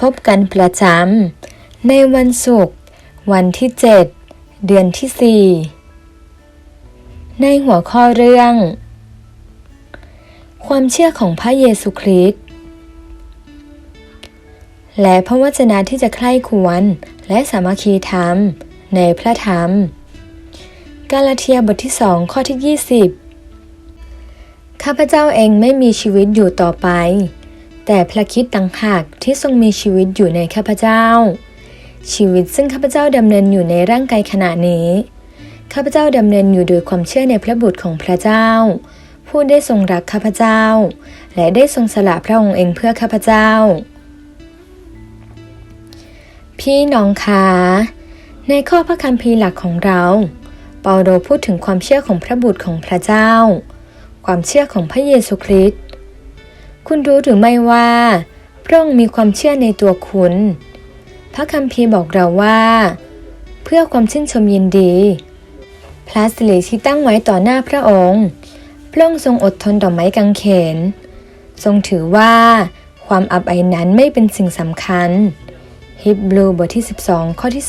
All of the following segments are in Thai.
พบกันประจำในวันศุกร์วันที่ 7 เดือนที่ 4 ในหัวข้อเรื่อง ความเชื่อของพระเยซูคริสต์และพระวจนะที่จะใคร่ควรและสามัคคีธรรมในพระธรรม กาลาเทียบทที่2ข้อที่ 20 ข้าพเจ้าเองไม่มีชีวิตอยู่ต่อไป แต่พระคิดต่างหากที่ทรงมีชีวิตอยู่ในข้าพเจ้า ชีวิตซึ่งข้าพเจ้าดำเนินอยู่ในร่างกายขณะนี้ ข้าพเจ้าดำเนินอยู่โดยความเชื่อในพระบุตรของพระเจ้า ผู้ได้ทรงรักข้าพเจ้า และได้ทรงสละพระองค์เองเพื่อข้าพเจ้า พี่น้องคะในข้อพระคัมภีร์หลักของเรา เปาโลพูดถึงความเชื่อของพระบุตรของพระเจ้า ความเชื่อของพระเยซูคริสต์ คุณรู้หรือไม่ว่า พระองค์มีความเชื่อในตัวคุณ พระคัมภีร์บอกเราว่า เพื่อความชื่นชมยินดี พระสิริที่ตั้งไว้ต่อหน้าพระองค์ พระองค์ทรงอดทนต่อไม้กางเขน ทรงถือว่าความอับอายนั้นไม่เป็นสิ่งสำคัญ ฮิบรูบทที่ 12 ข้อที่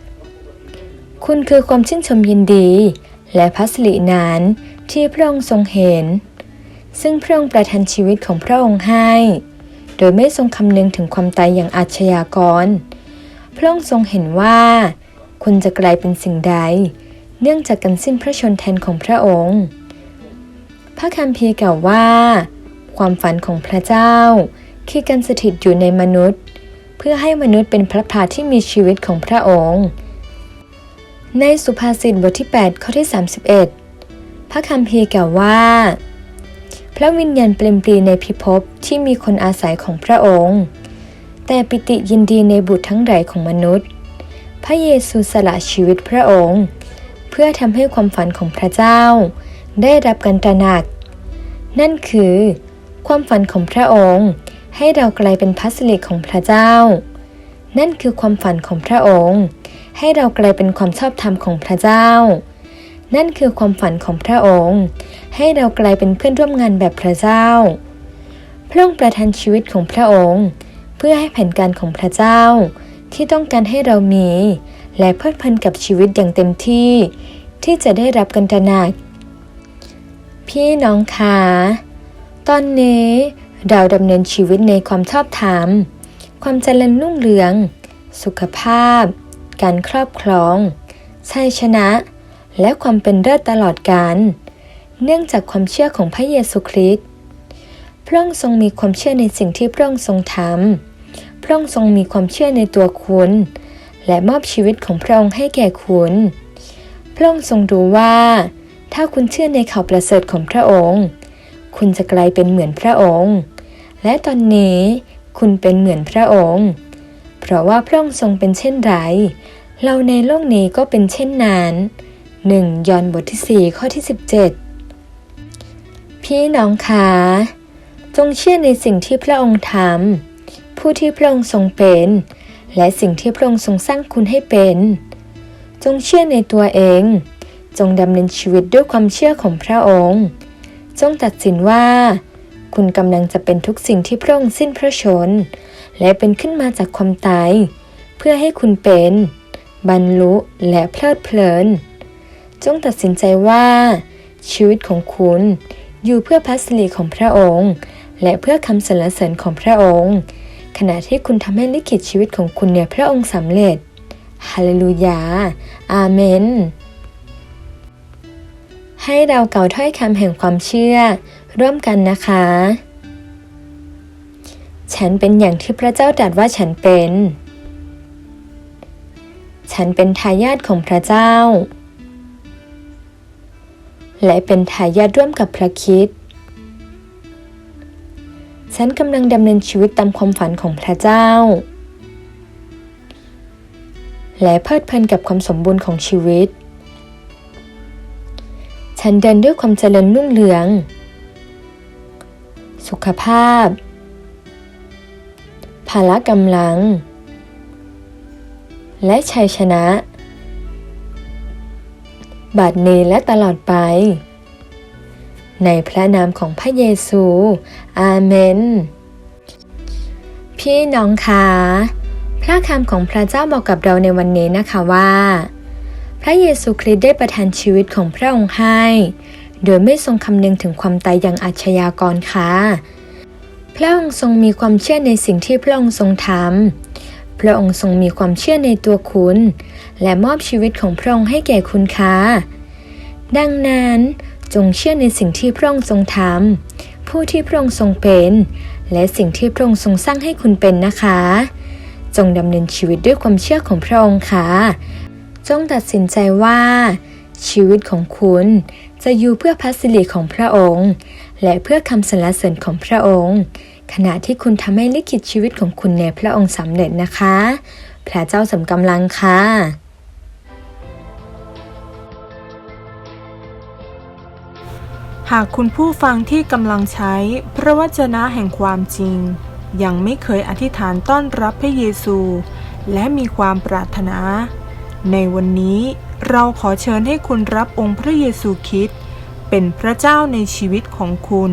2 คุณคือความชื่นชมยินดี และพระสิรินั้นที่พระองค์ทรงเห็น ซึ่งพระองค์ประทานชีวิตของพระองค์ให้ โดยไม่ทรงคำนึงถึงความตายอย่างอาชญากร พระองค์ทรงเห็นว่าคุณจะกลายเป็นสิ่งใด เนื่องจากการสิ้นพระชนแทนของพระองค์ พระคัมภีร์กล่าวว่า ความฝันของพระเจ้าคือการสถิตอยู่ในมนุษย์ เพื่อให้มนุษย์เป็นพระพาที่มีชีวิตของพระองค์ ในสุภาษิตบทที่ 8 ข้อที่ 31 พระคัมภีร์กล่าวว่า พระวิญญาณเปลี่ยนปลีในพิภพที่มีคนอาศัยของพระองค์ แต่ปิติยินดีในบุตรทั้งหลายของมนุษย์ พระเยซูสละชีวิตพระองค์ เพื่อทำให้ความฝันของพระเจ้า ได้รับการตระหนัก นั่นคือ ความฝันของพระองค์ ให้เรากลายเป็นพัสลิของพระเจ้า นั่นคือความฝันของพระองค์ ให้เรากลายเป็นความชอบธรรมของพระเจ้า นั่นคือความฝันของพระองค์ ให้เรากลายเป็นเพื่อนร่วมงานแบบพระเจ้า พระองค์ประทานชีวิตของพระองค์ เพื่อให้แผนการของพระเจ้า ที่ต้องการให้เรามี และเพลิดเพลินกับชีวิตอย่างเต็มที่ ที่จะได้รับกันตรนักพี่น้องคะตอนนี้เราดำเนินชีวิตในความชอบธรรม ความเจริญรุ่งเรือง สุขภาพ การครอบครองชัยชนะ และความเป็นเลิศตลอดกาลเนื่องจากความเชื่อของพระเยซูคริสต์พระองค์ทรงมีความเชื่อในสิ่งที่พระองค์ทรงทำพระองค์ทรงมีความเชื่อในตัวคุณ และมอบชีวิตของพระองค์ให้แก่คุณ พระองค์ทรงรู้ว่า ถ้าคุณเชื่อในข่าวประเสริฐของพระองค์ คุณจะกลายเป็นเหมือนพระองค์ และตอนนี้คุณเป็นเหมือนพระองค์ เพราะว่าพระองค์ทรงเป็นเช่นไร เราในโลกนี้ก็เป็นเช่นนั้น หนึ่งยอห์นบทที่ 4 ข้อที่ 17 พี่น้องคะจงเชื่อในสิ่งที่พระองค์ทำผู้ที่พระองค์ทรงเป็น และสิ่งที่พระองค์ทรงสร้างคุณให้เป็น จงเชื่อในตัวเอง จงดำเนินชีวิตด้วยความเชื่อของพระองค์ จงตัดสินว่า คุณกำลังจะเป็นทุกสิ่งที่พระองค์สิ้นพระชน และเป็นขึ้นมาจากความตาย เพื่อให้คุณเป็น บรรลุและเพลิดเพลิน จงตัดสินใจว่า ชีวิตของคุณอยู่เพื่อพระสิริของพระองค์ และเพื่อคำสรรเสริญของพระองค์ ขณะที่คุณทำให้ลิขิตชีวิตของคุณในพระองค์สำเร็จฮาเลลูยา อาเมน ให้เราเก่าถ้อยคำแห่งความเชื่อ ร่วมกันนะคะ ฉันเป็นอย่างที่พระเจ้าตรัสว่าฉันเป็น ฉันเป็นทายาทของพระเจ้า และเป็นทายาทร่วมกับพระคิดฉันกำลังดำเนินชีวิตตามความฝันของพระเจ้า และเพลิดเพลินกับความสมบูรณ์ของชีวิต ฉันเดินด้วยความเจริญรุ่งเรือง สุขภาพ พละกำลัง และชัยชนะ บัดนี้และตลอดไป ในพระนามของพระเยซู อาเมน พี่น้องคะพระคำของพระเจ้าบอกกับเราในวันนี้นะคะว่า พระเยซูคริสต์ได้ประทานชีวิตของพระองค์ให้ โดยไม่ทรงคำนึงถึงความตายอย่างอาชญากรค่ะพระองค์ทรงมีความเชื่อในสิ่งที่พระองค์ทรงทำ พระองค์ทรงมีความเชื่อในตัวคุณ และมอบชีวิตของพระองค์ให้แก่คุณค่ะดังนั้นจงเชื่อในสิ่งที่พระองค์ทรงทำผู้ที่พระองค์ทรงเป็น และสิ่งที่พระองค์ทรงสร้างให้คุณเป็นนะคะ จงดำเนินชีวิตด้วยความเชื่อของพระองค์ค่ะ จงตัดสินใจว่า ชีวิตของคุณจะอยู่เพื่อพระสิริของพระองค์ และเพื่อคำสรรเสริญของพระองค์ ขณะที่คุณทำให้ลิขิตชีวิตของคุณในพระองค์สำเร็จนะคะ พระเจ้าสมกำลังค่ะหากคุณผู้ฟังที่กำลังใช้พระวจนะแห่งความจริง ยังไม่เคยอธิษฐานต้อนรับพระเยซู และมีความปรารถนา ในวันนี้เราขอเชิญให้คุณรับองค์พระเยซูคริสต์เป็นพระเจ้าในชีวิตของคุณ